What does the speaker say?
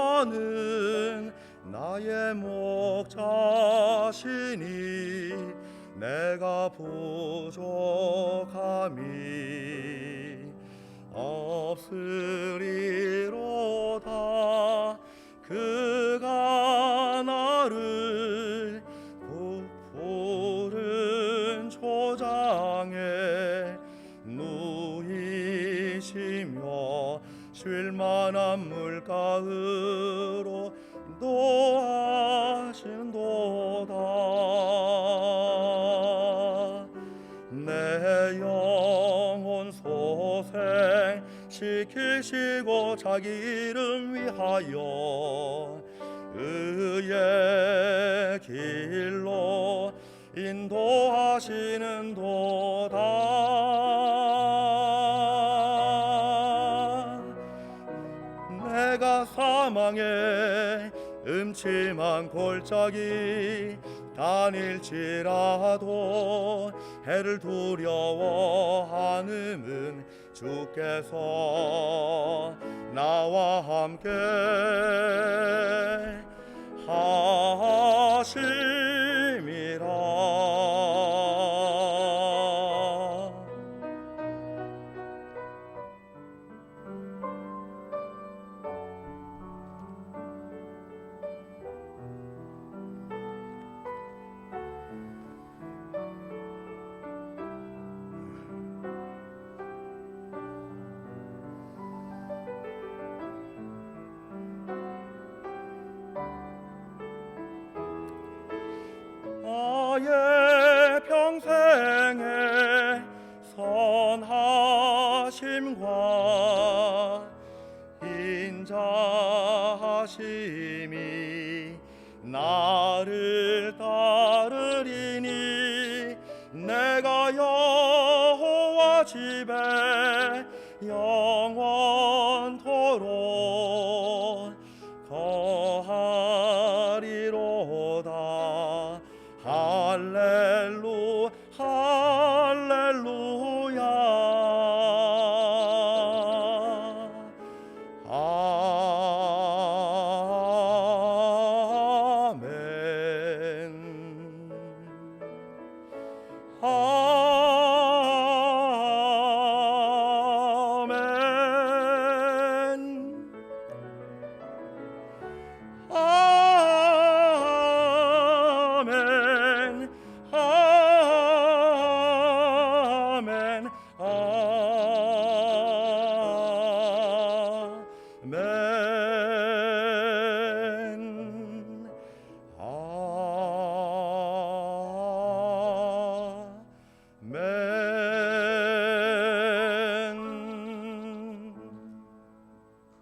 여호와는 나의 목자시니 내가 부족함이 없으리로다. 그가 나를 부- 푸른 초장에 누이시며 쉴 만한 물가으로 인도하신도다. 내 영혼 소생 시키시고 자기 이름 위하여 의의 길로 인도하시는 도다 내가 사망의 음침한 골짜기 다닐지라도 해를 두려워하는은 주께서 나와 함께 인자하심이 나를 따르리니 내가 여호와 집에 영원토록 Amen. Amen.